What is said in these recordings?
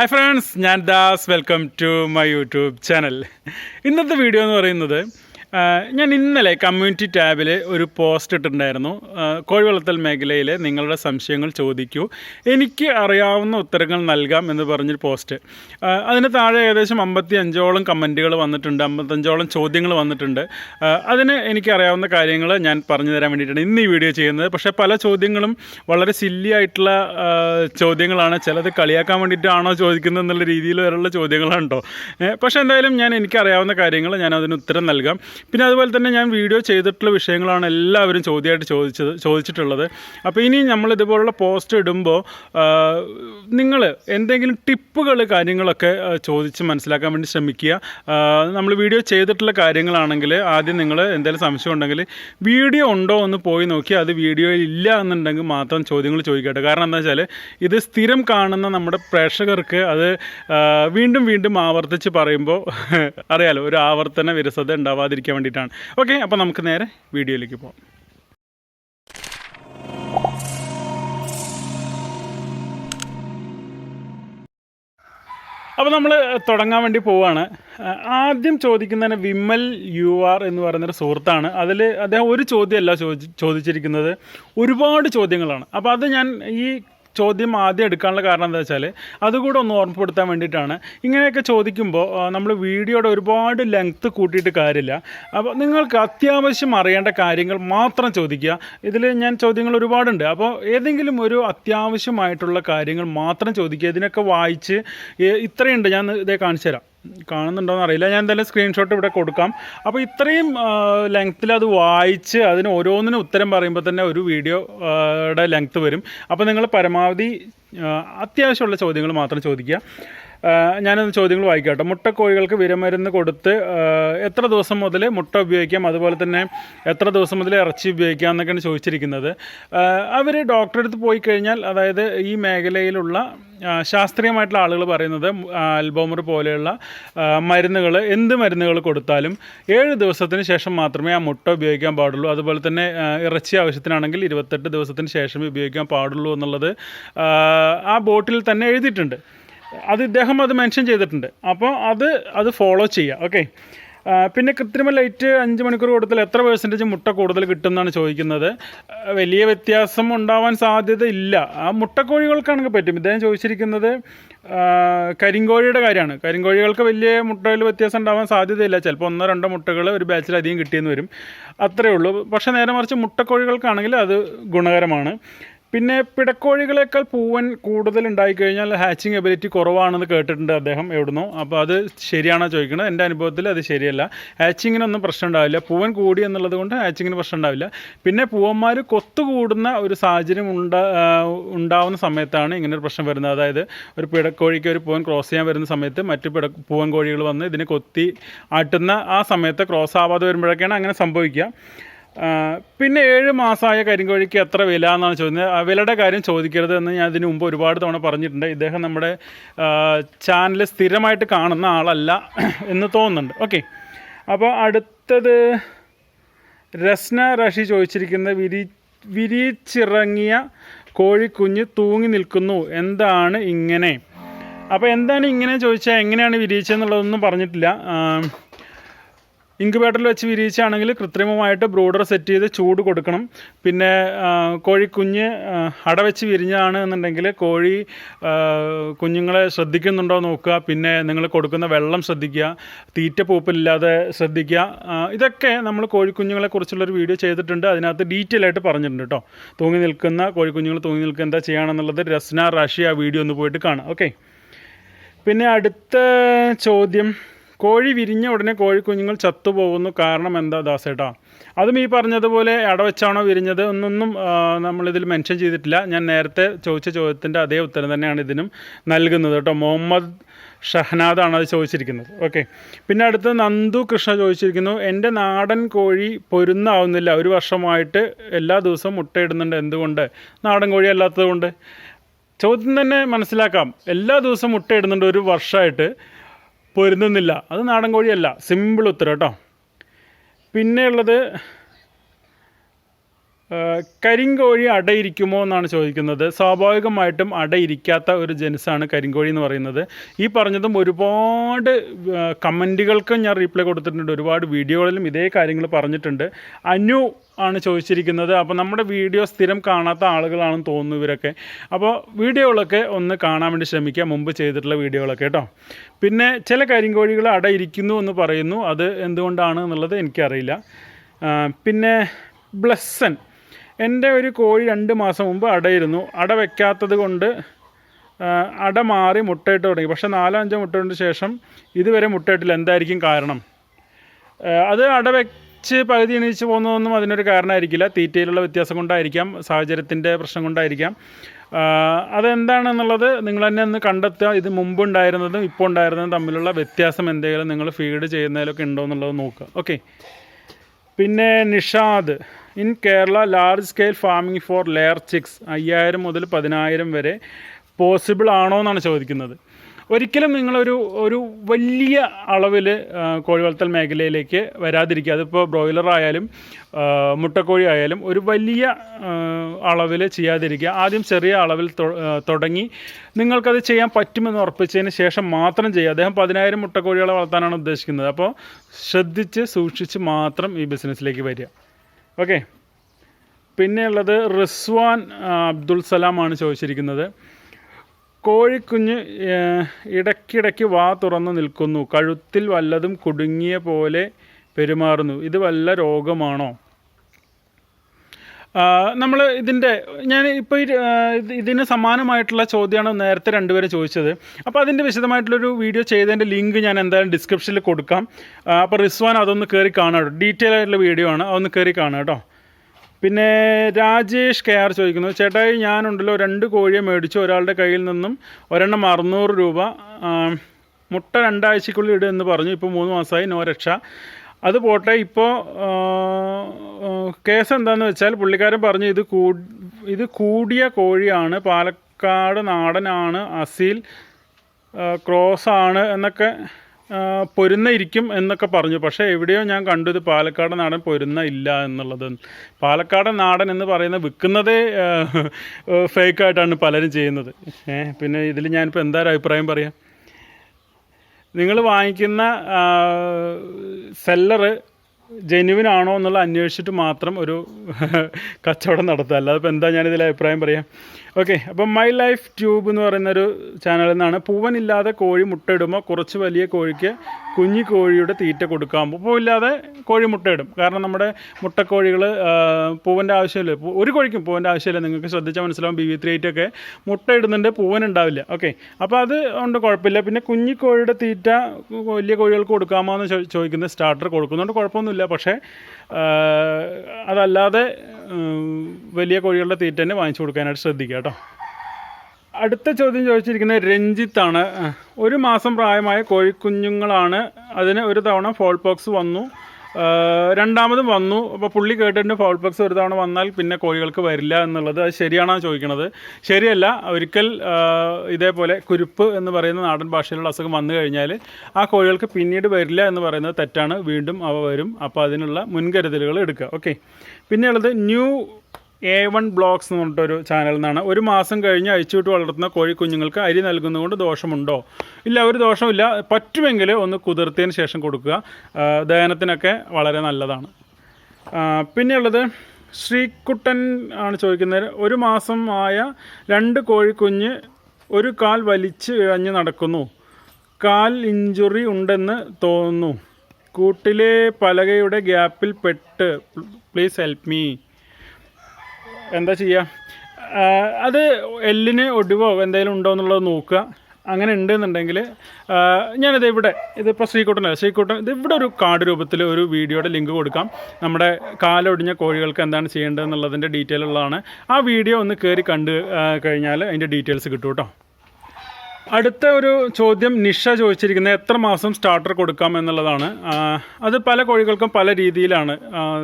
Hi friends ഞാൻ Das. Welcome to my YouTube channel ഇന്നത്തെ video എന്ന് പറയുന്നത് ഞാൻ ഇന്നലെ കമ്മ്യൂണിറ്റി ടാബിൽ ഒരു പോസ്റ്റ് ഇട്ടിട്ടുണ്ടായിരുന്നു. കോഴി മേഖലയിൽ നിങ്ങളുടെ സംശയങ്ങൾ ചോദിക്കൂ. എനിക്ക് അറിയാവുന്ന ഉത്തരങ്ങൾ നൽകാം എന്ന് പറഞ്ഞൊരു പോസ്റ്റ്. അതിന് താഴെ ഏകദേശം അമ്പത്തി അഞ്ചോളം കമന്റുകൾ വന്നിട്ടുണ്ട് അമ്പത്തഞ്ചോളം ചോദ്യങ്ങൾ വന്നിട്ടുണ്ട്. അതിന് എനിക്ക് അറിയാവുന്ന കാര്യങ്ങൾ ഞാൻ പറഞ്ഞു തരാൻ വേണ്ടിയിട്ടാണ് ഇന്ന് ഈ വീഡിയോ ചെയ്യുന്നത്. പക്ഷേ പല ചോദ്യങ്ങളും വളരെ സില്ലി ആയിട്ടുള്ള ചോദ്യങ്ങളാണ്. ചിലത് കളിയാക്കാൻ വേണ്ടിയിട്ടാണോ ചോദിക്കുന്നത് എന്നുള്ള രീതിയിൽ വരെയുള്ള ചോദ്യങ്ങളാണ് കേട്ടോ പക്ഷേ എന്തായാലും ഞാൻ എനിക്കറിയാവുന്ന കാര്യങ്ങൾ ഞാൻ അതിന് ഉത്തരം നൽകാം. പിന്നെ അതുപോലെ തന്നെ ഞാൻ വീഡിയോ ചെയ്തിട്ടുള്ള വിഷയങ്ങളാണ് എല്ലാവരും ചോദ്യമായിട്ട് ചോദിച്ചത് ചോദിച്ചിട്ടുള്ളത്. അപ്പോൾ ഇനി നമ്മൾ ഇതുപോലുള്ള പോസ്റ്റ് ഇടുമ്പോൾ നിങ്ങൾ എന്തെങ്കിലും ടിപ്പുകൾ കാര്യങ്ങളൊക്കെ ചോദിച്ച് മനസ്സിലാക്കാൻ വേണ്ടി ശ്രമിക്കുക. നമ്മൾ വീഡിയോ ചെയ്തിട്ടുള്ള കാര്യങ്ങളാണെങ്കിൽ ആദ്യം നിങ്ങൾ എന്തെങ്കിലും സംശയം ഉണ്ടെങ്കിൽ വീഡിയോ ഉണ്ടോ എന്ന് പോയി നോക്കി അത് വീഡിയോയിൽ ഇല്ല എന്നുണ്ടെങ്കിൽ മാത്രം ചോദ്യങ്ങൾ ചോദിക്കട്ടെ. കാരണം എന്താ വെച്ചാൽ ഇത് സ്ഥിരം കാണുന്ന നമ്മുടെ പ്രേക്ഷകർക്ക് അത് വീണ്ടും വീണ്ടും ആവർത്തിച്ച് പറയുമ്പോൾ അറിയാലോ ഒരു ആവർത്തന വിരസത ഉണ്ടാവാതിരിക്കാൻ വേണ്ടിയിട്ടാണ്. ഓക്കെ അപ്പോൾ നമുക്ക് നേരെ വീഡിയോയിലേക്ക് പോകാം അപ്പോൾ നമ്മൾ തുടങ്ങാൻ വേണ്ടി പോവുകയാണ് ആദ്യം ചോദിക്കുന്നതിന് വിമൽ യു ആർ എന്ന് പറയുന്നൊരു സുഹൃത്താണ്. അതിൽ അദ്ദേഹം ഒരു ചോദ്യമല്ല ചോദി ചോദിച്ചിരിക്കുന്നത്. ഒരുപാട് ചോദ്യങ്ങളാണ്. അപ്പോൾ അത് ഞാൻ ഈ ചോദ്യം ആദ്യം എടുക്കാനുള്ള കാരണം എന്താ വെച്ചാൽ അതുകൂടെ ഒന്ന് ഓർമ്മപ്പെടുത്താൻ വേണ്ടിയിട്ടാണ്. ഇങ്ങനെയൊക്കെ ചോദിക്കുമ്പോൾ നമ്മൾ വീഡിയോയുടെ ഒരുപാട് ലെങ്ത്ത് കൂട്ടിയിട്ട് കാര്യമില്ല. അപ്പോൾ നിങ്ങൾക്ക് അത്യാവശ്യം അറിയേണ്ട കാര്യങ്ങൾ മാത്രം ചോദിക്കുക. ഇതിൽ ഞാൻ ചോദ്യങ്ങൾ ഒരുപാടുണ്ട്. അപ്പോൾ ഏതെങ്കിലും ഒരു അത്യാവശ്യമായിട്ടുള്ള കാര്യങ്ങൾ മാത്രം ചോദിക്കുക. ഇതിനൊക്കെ വായിച്ച് ഇത്രയുണ്ട്. ഞാൻ ഇതേ കാണിച്ചു തരാം കാണുന്നുണ്ടോയെന്ന് അറിയില്ല. ഞാൻ എന്തായാലും സ്ക്രീൻഷോട്ട് ഇവിടെ കൊടുക്കാം. അപ്പോൾ ഇത്രയും ലെങ്ത്തിൽ അത് വായിച്ച് അതിന് ഓരോന്നിനും ഉത്തരം പറയുമ്പോൾ തന്നെ ഒരു വീഡിയോയുടെ ലെങ്ത്ത് വരും. അപ്പോൾ നിങ്ങൾ പരമാവധി അത്യാവശ്യമുള്ള ചോദ്യങ്ങൾ മാത്രം ചോദിക്കുക. ഞാനൊന്ന് ചോദ്യങ്ങൾ വായിക്കട്ടെ. മുട്ട മുട്ടക്കോഴികൾക്ക് വിരമരുന്ന് കൊടുത്ത് എത്ര ദിവസം മുതൽ മുട്ട ഉപയോഗിക്കാം? അതുപോലെ തന്നെ എത്ര ദിവസം മുതൽ ഇറച്ചി ഉപയോഗിക്കാം എന്നൊക്കെയാണ് ചോദിച്ചിരിക്കുന്നത്. അവർ ഡോക്ടറെ അടുത്ത് പോയി കഴിഞ്ഞാൽ അതായത് ഈ മേഖലയിലുള്ള ശാസ്ത്രീയമായിട്ടുള്ള ആളുകൾ പറയുന്നത് അൽബോമർ പോലെയുള്ള മരുന്നുകൾ എന്ത് മരുന്നുകൾ കൊടുത്താലും ഏഴ് ദിവസത്തിന് ശേഷം മാത്രമേ ആ മുട്ട ഉപയോഗിക്കാൻ പാടുള്ളൂ. അതുപോലെ തന്നെ ഇറച്ചി ആവശ്യത്തിനാണെങ്കിൽ ഇരുപത്തെട്ട് ദിവസത്തിന് ശേഷമേ ഉപയോഗിക്കാൻ പാടുള്ളൂ എന്നുള്ളത് ആ ബോട്ടിൽ തന്നെ എഴുതിയിട്ടുണ്ട്. അത് ഇദ്ദേഹം അത് മെൻഷൻ ചെയ്തിട്ടുണ്ട്. അപ്പോൾ അത് അത് ഫോളോ ചെയ്യുക ഓക്കെ പിന്നെ കൃത്രിമ ലൈറ്റ് അഞ്ച് മണിക്കൂർ കൂടുതൽ എത്ര പേഴ്സന്റേജ് മുട്ട കൂടുതൽ കിട്ടുമെന്നാണ് ചോദിക്കുന്നത്. വലിയ വ്യത്യാസം ഉണ്ടാവാൻ സാധ്യത ഇല്ല. ആ മുട്ടക്കോഴികൾക്കാണെങ്കിൽ പറ്റും. ഇദ്ദേഹം ചോദിച്ചിരിക്കുന്നത് കരിങ്കോഴിയുടെ കാര്യമാണ്. കരിങ്കോഴികൾക്ക് വലിയ മുട്ടയിൽ വ്യത്യാസം ഉണ്ടാവാൻ സാധ്യതയില്ല. ചിലപ്പോൾ ഒന്നോ രണ്ടോ മുട്ടകൾ ഒരു ബാച്ചിൽ അധികം കിട്ടിയെന്ന് വരും. അത്രയേ ഉള്ളൂ. പക്ഷേ നേരെ മറിച്ച് മുട്ടക്കോഴികൾക്കാണെങ്കിൽ അത് ഗുണകരമാണ്. പിന്നെ പിടക്കോഴികളേക്കാൾ പൂവൻ കൂടുതൽ ഉണ്ടായിക്കഴിഞ്ഞാൽ ഹാച്ചിങ് എബിലിറ്റി കുറവാണെന്ന് കേട്ടിട്ടുണ്ട് അദ്ദേഹം എവിടുന്നോ. അപ്പോൾ അത് ശരിയാണോ ചോദിക്കുന്നത്? എന്റെ അനുഭവത്തിൽ അത് ശരിയല്ല. ഹാച്ചിങ്ങിനൊന്നും പ്രശ്നം ഉണ്ടാവില്ല. പൂവൻ കൂടി എന്നുള്ളത് കൊണ്ട് ഹാച്ചിങ്ങിന് പ്രശ്നം ഉണ്ടാവില്ല. പിന്നെ പൂവന്മാർ കൊത്തുകൂടുന്ന ഒരു സാഹചര്യം ഉണ്ടാ ഉണ്ടാവുന്ന സമയത്താണ് ഇങ്ങനെ ഒരു പ്രശ്നം വരുന്നത്. അതായത് ഒരു പിടക്കോഴിക്ക് ഒരു പൂവൻ ക്രോസ് ചെയ്യാൻ വരുന്ന സമയത്ത് മറ്റു പിട പൂവൻ കോഴികൾ വന്ന് ഇതിനെ കൊത്തി ആട്ടുന്ന ആ സമയത്ത് ക്രോസ് ആവാതെ വരുമ്പോഴൊക്കെയാണ് അങ്ങനെ സംഭവിക്കുക. പിന്നെ ഏഴ് മാസമായ കരിങ്കോഴിക്ക് എത്ര വില എന്നാണ് ചോദിക്കുന്നത്. വിലയുടെ കാര്യം ചോദിക്കരുത് എന്ന് ഞാൻ ഇതിനു മുമ്പ് ഒരുപാട് തവണ പറഞ്ഞിട്ടുണ്ട്. ഇദ്ദേഹം നമ്മുടെ ചാനൽ സ്ഥിരമായിട്ട് കാണുന്ന ആളല്ല എന്ന് തോന്നുന്നുണ്ട്. ഓക്കെ അപ്പോൾ അടുത്തത് രസ്ന റഷി ചോദിച്ചിരിക്കുന്ന വിരി വിരിച്ചിറങ്ങിയ കോഴിക്കുഞ്ഞ് തൂങ്ങി നിൽക്കുന്നു. എന്താണ് ഇങ്ങനെ? അപ്പോൾ എന്താണ് ഇങ്ങനെ ചോദിച്ചാൽ എങ്ങനെയാണ് വിരിയിച്ചതെന്നുള്ളതൊന്നും പറഞ്ഞിട്ടില്ല. ഇൻക്യുബേറ്ററിൽ വെച്ച് വിരിയിച്ചാണെങ്കിൽ കൃത്രിമമായിട്ട് ബ്രൂഡർ സെറ്റ് ചെയ്ത് ചൂട് കൊടുക്കണം. പിന്നെ കോഴിക്കുഞ്ഞ് അടവെച്ച് വിരിഞ്ഞതാണ് എന്നുണ്ടെങ്കിൽ കോഴി കുഞ്ഞുങ്ങളെ ശ്രദ്ധിക്കുന്നുണ്ടോ നോക്കുക. പിന്നെ നിങ്ങൾ കൊടുക്കുന്ന വെള്ളം ശ്രദ്ധിക്കുക. തീറ്റ പൂപ്പില്ലാതെ ശ്രദ്ധിക്കുക. ഇതൊക്കെ നമ്മൾ കോഴിക്കുഞ്ഞുങ്ങളെ കുറിച്ചുള്ളൊരു വീഡിയോ ചെയ്തിട്ടുണ്ട്. അതിനകത്ത് ഡീറ്റെയിൽ ആയിട്ട് പറഞ്ഞിട്ടുണ്ട് കേട്ടോ. തൂങ്ങി നിൽക്കുന്ന കോഴിക്കുഞ്ഞുങ്ങൾ തൂങ്ങി നിൽക്കുക എന്താ ചെയ്യുകയാണെന്നുള്ളത് രസ്ന റാഷി ആ വീഡിയോ ഒന്ന് പോയിട്ട് കാണാം ഓക്കെ. പിന്നെ അടുത്ത ചോദ്യം. കോഴി വിരിഞ്ഞ ഉടനെ കോഴിക്കുഞ്ഞുങ്ങൾ ചത്തുപോകുന്നു. കാരണം എന്താ ദാസേട്ടാ? അതും ഈ പറഞ്ഞതുപോലെ അടവച്ചാണോ വിരിഞ്ഞത് എന്നൊന്നും നമ്മളിതിൽ മെൻഷൻ ചെയ്തിട്ടില്ല. ഞാൻ നേരത്തെ ചോദിച്ച ചോദ്യത്തിന്റെ അതേ ഉത്തരം തന്നെയാണ് ഇതിനും നൽകുന്നത് കേട്ടോ. മുഹമ്മദ് ഷഹനാദാണ് അത് ചോദിച്ചിരിക്കുന്നത്. ഓക്കെ പിന്നെ അടുത്ത് നന്ദു കൃഷ്ണ ചോദിച്ചിരിക്കുന്നു എന്റെ നാടൻ കോഴി പൊരുന്നാവുന്നില്ല. ഒരു വർഷമായിട്ട് എല്ലാ ദിവസവും മുട്ടയിടുന്നുണ്ട്. എന്തുകൊണ്ട്? നാടൻ കോഴി അല്ലാത്തത് കൊണ്ട്. ചോദ്യം തന്നെ മനസ്സിലാക്കാം. എല്ലാ ദിവസവും മുട്ടയിടുന്നുണ്ട് ഒരു വർഷമായിട്ട്. പൊരുന്നുന്നില്ല അത് നാടൻ കോഴിയല്ല. സിമ്പിൾ ഉത്തരം കേട്ടോ. പിന്നെയുള്ളത് കരിങ്കോഴി അടയിരിക്കുമോ എന്നാണ് ചോദിക്കുന്നത്. സ്വാഭാവികമായിട്ടും അടയിരിക്കാത്ത ഒരു ജനുസാണ് കരിങ്കോഴി എന്ന് പറയുന്നത്. ഈ പറഞ്ഞതും ഒരുപാട് കമന്റുകൾക്കും ഞാൻ റീപ്ലൈ കൊടുത്തിട്ടുണ്ട്. ഒരുപാട് വീഡിയോകളിലും ഇതേ കാര്യങ്ങൾ പറഞ്ഞിട്ടുണ്ട്. അനു ആണ് ചോദിച്ചിരിക്കുന്നത്. അപ്പോൾ നമ്മുടെ വീഡിയോ സ്ഥിരം കാണാത്ത ആളുകളാണെന്ന് തോന്നുന്നു ഇവരൊക്കെ. അപ്പോൾ വീഡിയോകളൊക്കെ ഒന്ന് കാണാൻ വേണ്ടി ശ്രമിക്കുക. മുമ്പ് ചെയ്തിട്ടുള്ള വീഡിയോകളൊക്കെ കേട്ടോ. പിന്നെ ചില കരിങ്കോഴികൾ അടയിരിക്കുന്നു എന്ന് പറയുന്നു. അത് എന്തുകൊണ്ടാണ് എന്നുള്ളത് എനിക്കറിയില്ല. പിന്നെ ബ്ലസ്സൻ. എന്റെ ഒരു കോഴി രണ്ട് മാസം മുമ്പ് അടയിരുന്നു. അട വയ്ക്കാത്തത് കൊണ്ട് അട മാറി മുട്ടയിട്ട് തുടങ്ങി. പക്ഷേ നാലോ അഞ്ചോ മുട്ടയിട്ട ശേഷം ഇതുവരെ മുട്ടയിട്ടില്ല. എന്തായിരിക്കും കാരണം? അത് അട വെച്ച് പകുതി എണീച്ച് പോകുന്നതൊന്നും അതിനൊരു കാരണമായിരിക്കില്ല. തീറ്റയിലുള്ള വ്യത്യാസം കൊണ്ടായിരിക്കാം സാഹചര്യത്തിന്റെ പ്രശ്നം കൊണ്ടായിരിക്കാം. അതെന്താണെന്നുള്ളത് നിങ്ങൾ തന്നെ ഒന്ന് കണ്ടെത്തുക. ഇത് മുമ്പ് ഉണ്ടായിരുന്നതും ഇപ്പോൾ ഉണ്ടായിരുന്നതും തമ്മിലുള്ള വ്യത്യാസം എന്തെങ്കിലും നിങ്ങൾ ഫീഡ് ചെയ്യുന്നതിലൊക്കെ ഉണ്ടോ എന്നുള്ളത് നോക്കുക. ഓക്കെ. പിന്നെ Nishad. In Kerala large scale farming for layer chicks അയ്യായിരം മുതൽ പതിനായിരം വരെ പോസിബിൾ ആണോ എന്നാണ് ചോദിക്കുന്നത്. ഒരിക്കലും നിങ്ങളൊരു ഒരു വലിയ അളവിൽ കോഴി വളർത്തൽ മേഖലയിലേക്ക് വരാതിരിക്കുക. അതിപ്പോൾ ബ്രോയിലർ ആയാലും മുട്ടക്കോഴി ആയാലും ഒരു വലിയ അളവിൽ ചെയ്യാതിരിക്കുക. ആദ്യം ചെറിയ അളവിൽ തുടങ്ങി നിങ്ങൾക്കത് ചെയ്യാൻ പറ്റുമെന്ന് ഉറപ്പിച്ചതിന് ശേഷം മാത്രം ചെയ്യുക. അദ്ദേഹം പതിനായിരം മുട്ടക്കോഴികളെ വളർത്താനാണ് ഉദ്ദേശിക്കുന്നത്. അപ്പോൾ ശ്രദ്ധിച്ച് സൂക്ഷിച്ച് മാത്രം ഈ ബിസിനസ്സിലേക്ക് വരിക. ഓക്കെ. പിന്നെയുള്ളത് റിസ്വാൻ അബ്ദുൽ സലാമാണ് ചോദിച്ചിരിക്കുന്നത്. കോഴിക്കുഞ്ഞ് ഇടയ്ക്കിടയ്ക്ക് വാ തുറന്നു നിൽക്കുന്നു. കഴുത്തിൽ വല്ലതും കുടുങ്ങിയ പോലെ പെരുമാറുന്നു. ഇത് വല്ല രോഗമാണോ? നമ്മൾ ഇതിന്റെ ഞാൻ ഇപ്പോൾ ഇതിന് സമാനമായിട്ടുള്ള ചോദ്യമാണ് നേരത്തെ രണ്ടുപേരും ചോദിച്ചത്. അപ്പോൾ അതിന്റെ വിശദമായിട്ടുള്ളൊരു വീഡിയോ ചെയ്തതിന്റെ ലിങ്ക് ഞാൻ എന്തായാലും ഡിസ്ക്രിപ്ഷനിൽ കൊടുക്കാം. അപ്പോൾ റിസ്വാൻ അതൊന്ന് കയറി കാണാം കേട്ടോ. ഡീറ്റെയിൽ ആയിട്ടുള്ള വീഡിയോ ആണ്. അതൊന്ന് കയറി കാണാം കേട്ടോ. പിന്നെ രാജേഷ് കെ ആർ ചോദിക്കുന്നു ചേട്ടായി ഞാനുണ്ടല്ലോ രണ്ട് കോഴിയെ മേടിച്ചു. ഒരാളുടെ കയ്യിൽ നിന്നും ഒരെണ്ണം അറുന്നൂറ് രൂപ. മുട്ട രണ്ടാഴ്ചക്കുള്ളിൽ ഇടുക എന്ന് പറഞ്ഞു. ഇപ്പോൾ മൂന്ന് മാസമായി നോ രക്ഷ. അത് പോട്ടെ ഇപ്പോൾ കേസ് എന്താണെന്ന് വെച്ചാൽ പുള്ളിക്കാരൻ പറഞ്ഞു ഇത് ഇത് കൂടിയ കോഴിയാണ് പാലക്കാട് നാടനാണ് അസീൽ ആണ് എന്നൊക്കെ പൊരുന്ന ഇരിക്കും എന്നൊക്കെ പറഞ്ഞു. പക്ഷേ എവിടെയോ ഞാൻ കണ്ടു ഇത് പാലക്കാട് നാടൻ പൊരുന്ന ഇല്ല എന്നുള്ളത്. പാലക്കാട് നാടൻ എന്ന് പറയുന്ന വിൽക്കുന്നതേ ഫേക്കായിട്ടാണ് പലരും ചെയ്യുന്നത്. പിന്നെ ഇതിൽ ഞാനിപ്പോൾ എന്താ ഒരു അഭിപ്രായം പറയാം? നിങ്ങൾ വാങ്ങിക്കുന്ന സെല്ലറ് ജെന്യുവിൻ ആണോ എന്നുള്ള അന്വേഷിച്ചിട്ട് മാത്രം ഒരു കച്ചവടം നടത്തുക. അല്ലാതെ ഇപ്പോൾ എന്താ ഞാനിതിൽ അഭിപ്രായം പറയാം? ഓക്കെ അപ്പം മൈ ലൈഫ് ട്യൂബ് എന്ന് പറയുന്നൊരു ചാനലിൽ നിന്നാണ് പൂവനില്ലാതെ കോഴി മുട്ടയിടുമ്പോൾ കുറച്ച് വലിയ കോഴിക്ക് കുഞ്ഞി കോഴിയുടെ തീറ്റ കൊടുക്കാം പൂവില്ലാതെ കോഴി മുട്ടയിടും. കാരണം നമ്മുടെ മുട്ടക്കോഴികൾ പൂവന്റെ ആവശ്യമില്ല? ഒരു കോഴിക്കും പൂവന്റെ ആവശ്യമില്ല. നിങ്ങൾക്ക് ശ്രദ്ധിച്ചാൽ മനസ്സിലാവും. ബി വി ത്രീ എയ്റ്റ് ഒക്കെ മുട്ട ഇടുന്നുണ്ട് പൂവൻ ഉണ്ടാവില്ല ഓക്കെ അപ്പോൾ അത് കൊണ്ട് കുഴപ്പമില്ല. പിന്നെ കുഞ്ഞി കോഴിയുടെ തീറ്റ വലിയ കോഴികൾക്ക് കൊടുക്കാമോ എന്ന് ചോദിക്കുന്നത് സ്റ്റാർട്ടർ കൊടുക്കുന്നുണ്ട്. കുഴപ്പമൊന്നുമില്ല. പക്ഷേ അതല്ലാതെ വലിയ കോഴികളുടെ തീറ്റ തന്നെ വാങ്ങിച്ചു കൊടുക്കാനായിട്ട് ശ്രദ്ധിക്കുക കേട്ടോ. അടുത്ത ചോദ്യം ചോദിച്ചിരിക്കുന്നത് രഞ്ജിത്താണ്. ഒരു മാസം പ്രായമായ കോഴിക്കുഞ്ഞുങ്ങളാണ്. അതിന് ഒരു തവണ ഫോൾ പോക്സ് വന്നു. രണ്ടാമതും വന്നു. അപ്പോൾ പുള്ളി കേട്ടിട്ടുണ്ട് ഫൗൾ പക്സ് ഒരു തവണ വന്നാൽ പിന്നെ കോഴികൾക്ക് വരില്ല എന്നുള്ളത്. അത് ശരിയാണോ ചോദിക്കണത്. ശരിയല്ല ഒരിക്കൽ ഇതേപോലെ കുരുപ്പ് എന്ന് പറയുന്ന നാടൻ ഭാഷയിലുള്ള അസുഖം വന്നു കഴിഞ്ഞാൽ ആ കോഴികൾക്ക് പിന്നീട് വരില്ല എന്ന് പറയുന്നത് തെറ്റാണ്. വീണ്ടും അവ വരും. അപ്പോൾ അതിനുള്ള മുൻകരുതലുകൾ എടുക്കുക. ഓക്കെ പിന്നെയുള്ളത് ന്യൂ എ വൺ ബ്ലോഗ്സ് എന്ന് പറഞ്ഞിട്ടൊരു ചാനലിൽ നിന്നാണ് ഒരു മാസം കഴിഞ്ഞ് അഴിച്ചുവിട്ട് വളർത്തുന്ന കോഴി കുഞ്ഞുങ്ങൾക്ക് അരി നൽകുന്നതുകൊണ്ട് ദോഷമുണ്ടോ? ഇല്ല ഒരു ദോഷമില്ല പറ്റുമെങ്കിൽ ഒന്ന് കുതിർത്തതിന് ശേഷം കൊടുക്കുക. ദഹനത്തിനൊക്കെ വളരെ നല്ലതാണ്. പിന്നെയുള്ളത് ശ്രീകുട്ടൻ ആണ് ചോദിക്കുന്നത്. ഒരു മാസം ആയ രണ്ട് കോഴിക്കുഞ്ഞ് ഒരു കാൽ വലിച്ച് ഇഴഞ്ഞ് നടക്കുന്നു. കാൽ ഇഞ്ചുറി ഉണ്ടെന്ന് തോന്നുന്നു. കൂട്ടിലെ പലകയുടെ ഗ്യാപ്പിൽ പെട്ട്. Please help me. എന്താ ചെയ്യുക അത് എല്ലിന് ഒടിവോ എന്തെങ്കിലും ഉണ്ടോ എന്നുള്ളത് നോക്കുക. അങ്ങനെ ഉണ്ട് എന്നുണ്ടെങ്കിൽ ഞാനിത് ഇവിടെ ഇതിപ്പോൾ ശ്രീക്കൂട്ടനല്ല ശ്രീക്കൂട്ടൻ ഇത് ഇവിടെ ഒരു കാർഡ് രൂപത്തിൽ ഒരു വീഡിയോയുടെ ലിങ്ക് കൊടുക്കാം. നമ്മുടെ കാലൊടിഞ്ഞ കോഴികൾക്ക് എന്താണ് ചെയ്യേണ്ടത് എന്നുള്ളതിന്റെ ഡീറ്റെയിൽ ഉള്ളതാണ്. ആ വീഡിയോ ഒന്ന് കയറി കണ്ട് കഴിഞ്ഞാൽ അതിന്റെ ഡീറ്റെയിൽസ് കിട്ടും കേട്ടോ. അടുത്ത ഒരു ചോദ്യം നിഷ ചോദിച്ചിരിക്കുന്നത് എത്ര മാസം സ്റ്റാർട്ടർ കൊടുക്കാം എന്നുള്ളതാണ്. അത് പല കോഴികൾക്കും പല രീതിയിലാണ്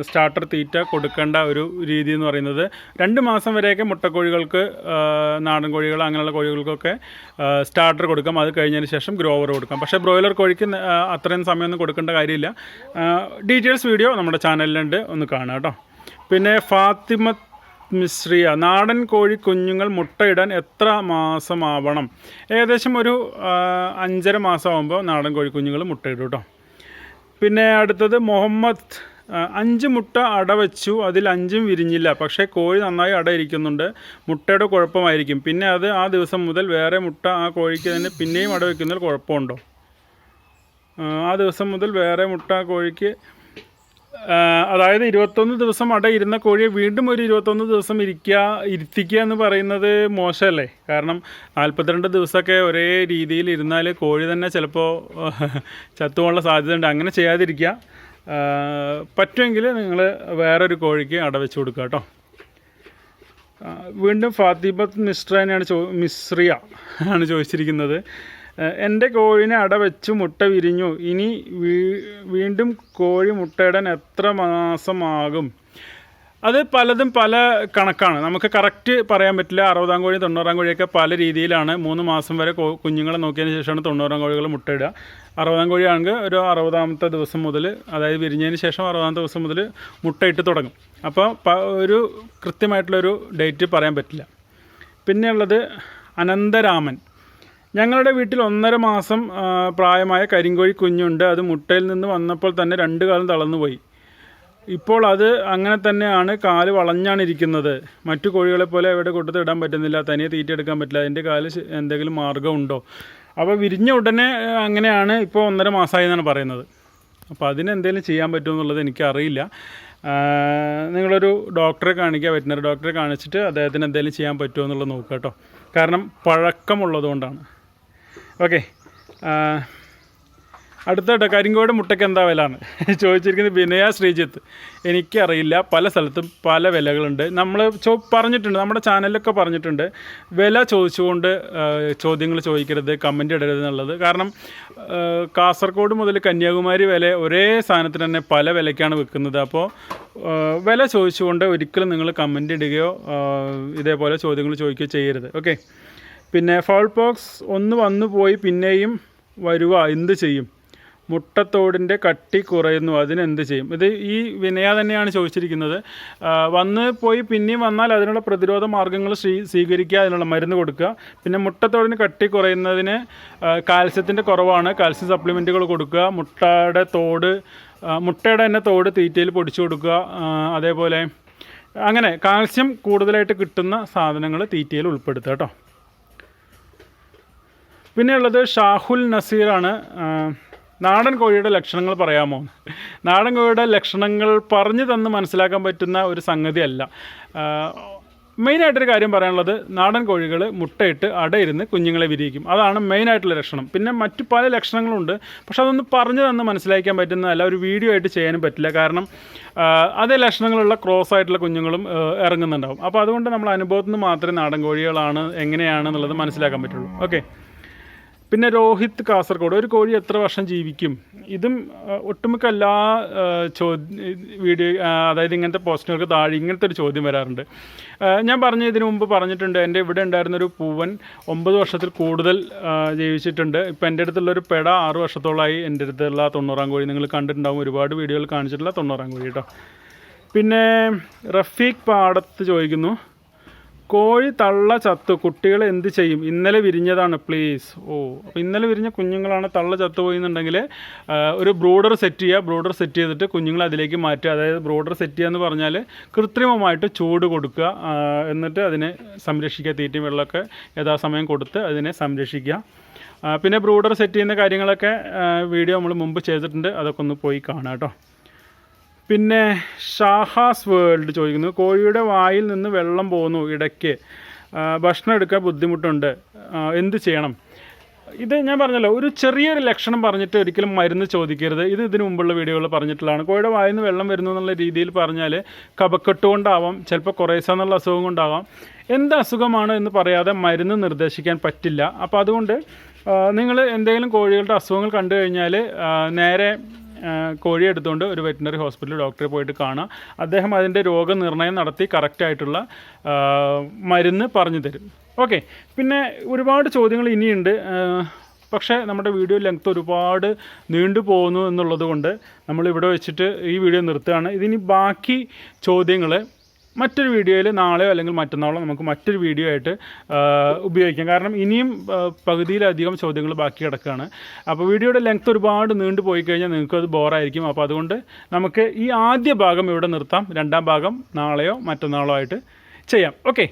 സ്റ്റാർട്ടർ തീറ്റ കൊടുക്കേണ്ട ഒരു രീതി എന്ന് പറയുന്നത്. രണ്ട് മാസം വരെയൊക്കെ മുട്ടക്കോഴികൾക്ക് നാടൻ കോഴികൾ അങ്ങനെയുള്ള കോഴികൾക്കൊക്കെ സ്റ്റാർട്ടർ കൊടുക്കാം. അത് കഴിഞ്ഞതിന് ശേഷം ഗ്രോവർ കൊടുക്കാം. പക്ഷേ ബ്രോയിലർ കോഴിക്ക് അത്രയും സമയമൊന്നും കൊടുക്കേണ്ട കാര്യമില്ല. ഡീറ്റെയിൽസ് വീഡിയോ നമ്മുടെ ചാനലിലുണ്ട് ഒന്ന് കാണുക കേട്ടോ. പിന്നെ ഫാത്തിമ മിശ്രിയ നാടൻ കോഴി കുഞ്ഞുങ്ങൾ മുട്ടയിടാൻ എത്ര മാസമാവണം? ഏകദേശം ഒരു അഞ്ചര മാസമാകുമ്പോൾ നാടൻ കോഴി കുഞ്ഞുങ്ങൾ മുട്ടയിടും കേട്ടോ. പിന്നെ അടുത്തത് മുഹമ്മദ് അഞ്ച് മുട്ട അട വെച്ചു. അതിൽ അഞ്ചും വിരിഞ്ഞില്ല. പക്ഷേ കോഴി നന്നായി അട ഇരിക്കുന്നുണ്ട്. മുട്ടയുടെ കുഴപ്പമായിരിക്കും. പിന്നെ അത് ആ ദിവസം മുതൽ വേറെ മുട്ട ആ കോഴിക്ക് തന്നെ പിന്നെയും അട വയ്ക്കുന്നതിൽ കുഴപ്പമുണ്ടോ? ആ, ദിവസം മുതൽ വേറെ മുട്ട കോഴിക്ക് അതായത് ഇരുപത്തൊന്ന് ദിവസം അട ഇരുന്ന കോഴിയെ വീണ്ടും ഒരു ഇരുപത്തൊന്ന് ദിവസം ഇരിക്കുക ഇരുത്തിക്കുക എന്ന് പറയുന്നത് മോശമല്ലേ? കാരണം നാൽപ്പത്തിരണ്ട് ദിവസമൊക്കെ ഒരേ രീതിയിൽ ഇരുന്നാൽ കോഴി തന്നെ ചിലപ്പോൾ ചത്തുപോകാനുള്ള സാധ്യതയുണ്ട്. അങ്ങനെ ചെയ്യാതിരിക്കുക. പറ്റുമെങ്കിൽ നിങ്ങൾ വേറൊരു കോഴിക്ക് അട വെച്ച് കൊടുക്കുക കേട്ടോ. വീണ്ടും ഫാത്തിബത്ത് മിശ്രനെയാണ് ചോ മിശ്രിയ ആണ് ചോദിച്ചിരിക്കുന്നത്. എന്റെ കോഴിനെ അട വെച്ച് മുട്ട വിരിഞ്ഞു. ഇനി വീണ്ടും കോഴി മുട്ടയിടാൻ എത്ര മാസമാകും? അത് പലതും പല കണക്കാണ്. നമുക്ക് കറക്റ്റ് പറയാൻ പറ്റില്ല. അറുപതാം കോഴി തൊണ്ണൂറാം കോഴിയൊക്കെ പല രീതിയിലാണ്. മൂന്ന് മാസം വരെ കുഞ്ഞുങ്ങളെ നോക്കിയതിന് ശേഷമാണ് തൊണ്ണൂറാം കോഴികൾ മുട്ടയിടുക. അറുപതാം കോഴിയാണെങ്കിൽ ഒരു അറുപതാമത്തെ ദിവസം മുതൽ അതായത് വിരിഞ്ഞതിന് ശേഷം അറുപതാമത്തെ ദിവസം മുതൽ മുട്ടയിട്ട് തുടങ്ങും. അപ്പോൾ ഒരു കൃത്യമായിട്ടുള്ളൊരു ഡേറ്റ് പറയാൻ പറ്റില്ല. പിന്നെയുള്ളത് അനന്തരാമൻ. ഞങ്ങളുടെ വീട്ടിൽ ഒന്നര മാസം പ്രായമായ കരിങ്കോഴി കുഞ്ഞുണ്ട്. അത് മുട്ടയിൽ നിന്ന് വന്നപ്പോൾ തന്നെ രണ്ട് കാലം തളർന്നുപോയി. ഇപ്പോൾ അത് അങ്ങനെ തന്നെയാണ് കാൽ വളഞ്ഞാണ് ഇരിക്കുന്നത്. മറ്റു കോഴികളെ പോലെ എവിടെ കൂട്ടത്തിൽ ഇടാൻ പറ്റുന്നില്ല. തനിയെ തീറ്റ എടുക്കാൻ പറ്റില്ല. അതിന്റെ കാൽ എന്തെങ്കിലും മാർഗമുണ്ടോ അപ്പോൾ വിരിഞ്ഞ ഉടനെ അങ്ങനെയാണ് ഇപ്പോൾ ഒന്നര മാസമായി എന്നാണ് പറയുന്നത്. അപ്പോൾ അതിനെന്തെങ്കിലും ചെയ്യാൻ പറ്റുമോ എന്നുള്ളത് എനിക്കറിയില്ല. നിങ്ങളൊരു ഡോക്ടറെ കാണിക്കുക വെറ്റിനറി ഡോക്ടറെ കാണിച്ചിട്ട് അദ്ദേഹത്തിന് എന്തെങ്കിലും ചെയ്യാൻ പറ്റുമോ എന്നുള്ളത് നോക്കുക കേട്ടോ. കാരണം പഴക്കമുള്ളതുകൊണ്ടാണ്. ഓക്കെ. അടുത്ത കേട്ടോ കരിങ്കോട് മുട്ടയ്ക്ക് എന്താ വിലയാണ്? ചോദിച്ചിരിക്കുന്നത് വിനയ ശ്രീജിത്ത്. എനിക്കറിയില്ല. പല സ്ഥലത്തും പല വിലകളുണ്ട്. നമ്മൾ ചോ പറഞ്ഞിട്ടുണ്ട്. നമ്മുടെ ചാനലിലൊക്കെ പറഞ്ഞിട്ടുണ്ട്. വില ചോദിച്ചുകൊണ്ട് ചോദ്യങ്ങൾ ചോദിക്കരുത് കമന്റ് ഇടരുത് എന്നുള്ളത്. കാരണം കാസർഗോഡ് മുതൽ കന്യാകുമാരി വരെ ഒരേ സാധനത്തിന് തന്നെ പല വിലയ്ക്കാണ് വിൽക്കുന്നത്. അപ്പോൾ വില ചോദിച്ചുകൊണ്ട് ഒരിക്കലും നിങ്ങൾ കമന്റ് ഇടുകയോ ഇതേപോലെ ചോദ്യങ്ങൾ ചോദിക്കുകയോ ചെയ്യരുത്. ഓക്കെ. പിന്നെ ഫൗൾ പോക്സ് ഒന്ന് വന്നു പോയി പിന്നെയും വരുക. എന്ത് ചെയ്യും? മുട്ടത്തോടിന്റെ കട്ടി കുറയുന്നു അതിന് എന്ത് ചെയ്യും? ഇത് ഈ വിനയ തന്നെയാണ് ചോദിച്ചിരിക്കുന്നത്. വന്ന് പോയി പിന്നെയും വന്നാൽ അതിനുള്ള പ്രതിരോധ മാർഗങ്ങൾ സ്വീ സ്വീകരിക്കുക അതിനുള്ള മരുന്ന് കൊടുക്കുക. പിന്നെ മുട്ടത്തോടിന് കട്ടി കുറയുന്നതിന് കാൽസ്യത്തിന്റെ കുറവാണ്. കാൽസ്യം സപ്ലിമെന്റുകൾ കൊടുക്കുക. മുട്ടയുടെ തോട് മുട്ടയുടെ തന്നെ തോട് തീറ്റയിൽ പൊടിച്ചു കൊടുക്കുക. അതേപോലെ അങ്ങനെ കാൽസ്യം കൂടുതലായിട്ട് കിട്ടുന്ന സാധനങ്ങൾ തീറ്റയിൽ ഉൾപ്പെടുത്തുക കേട്ടോ. പിന്നെയുള്ളത് ഷാഹുൽ നസീറാണ്. നാടൻ കോഴിയുടെ ലക്ഷണങ്ങൾ പറയാമോ? നാടൻ കോഴിയുടെ ലക്ഷണങ്ങൾ പറഞ്ഞു തന്ന് മനസ്സിലാക്കാൻ പറ്റുന്ന ഒരു സംഗതിയല്ല. മെയിനായിട്ടൊരു കാര്യം പറയാനുള്ളത് നാടൻ കോഴികൾ മുട്ടയിട്ട് അടയിരുന്ന് കുഞ്ഞുങ്ങളെ വിരിയിക്കും. അതാണ് മെയിനായിട്ടുള്ള ലക്ഷണം. പിന്നെ മറ്റു പല ലക്ഷണങ്ങളുണ്ട്. പക്ഷെ അതൊന്ന് പറഞ്ഞു തന്ന് മനസ്സിലാക്കാൻ പറ്റുന്നതല്ല ഒരു വീഡിയോ ആയിട്ട് ചെയ്യാനും പറ്റില്ല. കാരണം അതേ ലക്ഷണങ്ങളുള്ള ക്രോസ് ആയിട്ടുള്ള കുഞ്ഞുങ്ങളും ഇറങ്ങുന്നുണ്ടാവും. അപ്പോൾ അതുകൊണ്ട് നമ്മൾ അനുഭവത്തിൽ നിന്ന് മാത്രമേ നാടൻ കോഴികളാണ് എങ്ങനെയാണെന്നുള്ളത് മനസ്സിലാക്കാൻ പറ്റുള്ളൂ. ഓക്കെ. പിന്നെ രോഹിത് കാസർഗോഡ് ഒരു കോഴി എത്ര വർഷം ജീവിക്കും? ഇതും ഒട്ടുമിക്ക എല്ലാ വീഡിയോ അതായത് ഇങ്ങനത്തെ പോസ്റ്റുകൾക്ക് താഴെ ഇങ്ങനത്തെ ഒരു ചോദ്യം വരാറുണ്ട്. ഞാൻ പറഞ്ഞ ഇതിനു മുമ്പ് പറഞ്ഞിട്ടുണ്ട് എന്റെ ഇവിടെ ഉണ്ടായിരുന്നൊരു പൂവൻ ഒമ്പത് വർഷത്തിൽ കൂടുതൽ ജീവിച്ചിട്ടുണ്ട്. ഇപ്പം എന്റെ അടുത്തുള്ളൊരു പെട ആറ് വർഷത്തോളമായി എന്റെ അടുത്തുള്ള തൊണ്ണൂറാം കോഴി. നിങ്ങൾ കണ്ടിട്ടുണ്ടാവും ഒരുപാട് വീഡിയോകൾ കാണിച്ചിട്ടുള്ള തൊണ്ണൂറാം കോഴി കേട്ടോ. പിന്നെ റഫീഖ് പാടത്ത് ചോദിക്കുന്നു കോഴി തള്ള ചത്തു. കുട്ടികൾ എന്ത് ചെയ്യും? ഇന്നലെ വിരിഞ്ഞതാണ് പ്ലീസ് ഓ അപ്പോൾ ഇന്നലെ വിരിഞ്ഞ കുഞ്ഞുങ്ങളാണ് തള്ള ചത്തു പോയിന്നുണ്ടെങ്കിൽ ഒരു ബ്രൂഡർ സെറ്റ് ചെയ്യുക. ബ്രൂഡർ സെറ്റ് ചെയ്തിട്ട് കുഞ്ഞുങ്ങൾ അതിലേക്ക് മാറ്റുക. അതായത് ബ്രൂഡർ സെറ്റ് ചെയ്യുക എന്ന് പറഞ്ഞാൽ കൃത്രിമമായിട്ട് ചൂട് കൊടുക്കുക എന്നിട്ട് അതിനെ സംരക്ഷിക്കുക. തീറ്റയും വെള്ളമൊക്കെ യഥാസമയം കൊടുത്ത് അതിനെ സംരക്ഷിക്കുക. പിന്നെ ബ്രൂഡർ സെറ്റ് ചെയ്യുന്ന കാര്യങ്ങളൊക്കെ വീഡിയോ നമ്മൾ മുമ്പ് ചെയ്തിട്ടുണ്ട്. അതൊക്കെ ഒന്ന് പോയി കാണാം കേട്ടോ. പിന്നെ ഷാഹാസ് വേൾഡ് ചോദിക്കുന്നു. കോഴിയുടെ വായിൽ നിന്ന് വെള്ളം പോകുന്നു ഇടയ്ക്ക്. ഭക്ഷണം എടുക്കാൻ ബുദ്ധിമുട്ടുണ്ട്. എന്ത് ചെയ്യണം? ഇത് ഞാൻ പറഞ്ഞല്ലോ ഒരു ചെറിയൊരു ലക്ഷണം പറഞ്ഞിട്ട് ഒരിക്കലും മരുന്ന് ചോദിക്കരുത്. ഇത് ഇതിനു മുമ്പുള്ള വീഡിയോകൾ പറഞ്ഞിട്ടുള്ളതാണ്. കോഴിയുടെ വായിൽ നിന്ന് വെള്ളം വരുന്നു എന്നുള്ള രീതിയിൽ പറഞ്ഞാൽ കപക്കെട്ട് കൊണ്ടാവാം ചിലപ്പോൾ കുറേസ എന്നുള്ള അസുഖം കൊണ്ടാവാം. എന്ത് അസുഖമാണ് എന്ന് പറയാതെ മരുന്ന് നിർദ്ദേശിക്കാൻ പറ്റില്ല. അപ്പോൾ അതുകൊണ്ട് നിങ്ങൾ എന്തെങ്കിലും കോഴികളുടെ അസുഖങ്ങൾ കണ്ടു കഴിഞ്ഞാൽ നേരെ ആ, കോഴിയെ എടുത്തുകൊണ്ട് ഒരു വെറ്റിനറി ഹോസ്പിറ്റലിൽ ഡോക്ടറെ പോയിട്ട് കാണാം. അദ്ദേഹം അതിന്റെ രോഗനിർണയം നടത്തി കറക്റ്റായിട്ടുള്ള മരുന്ന് പറഞ്ഞു തരും. ഓക്കെ പിന്നെ ഒരുപാട് ചോദ്യങ്ങൾ ഇനിയുണ്ട്. പക്ഷേ നമ്മുടെ വീഡിയോ ലെങ്ത് ഒരുപാട് നീണ്ടു പോകുന്നു എന്നുള്ളത് കൊണ്ട് നമ്മളിവിടെ വെച്ചിട്ട് ഈ വീഡിയോ നിർത്തുകയാണ്. ഇതിനി ബാക്കി ചോദ്യങ്ങൾ മറ്റൊരു വീഡിയോയിൽ നാളെയോ അല്ലെങ്കിൽ മറ്റന്നാളോ നമുക്ക് മറ്റൊരു വീഡിയോ ആയിട്ട് ഉപയോഗിക്കാം. കാരണം ഇനിയും പകുതിയിലധികം ചോദ്യങ്ങൾ ബാക്കി കിടക്കുകയാണ്. അപ്പോൾ വീഡിയോയുടെ ലെങ്ത് ഒരുപാട് നീണ്ടു പോയി കഴിഞ്ഞാൽ നിങ്ങൾക്കത് ബോറായിരിക്കും. അപ്പോൾ അതുകൊണ്ട് നമുക്ക് ഈ ആദ്യ ഭാഗം ഇവിടെ നിർത്താം. രണ്ടാം ഭാഗം നാളെയോ മറ്റന്നാളോ ആയിട്ട് ചെയ്യാം. ഓക്കെ.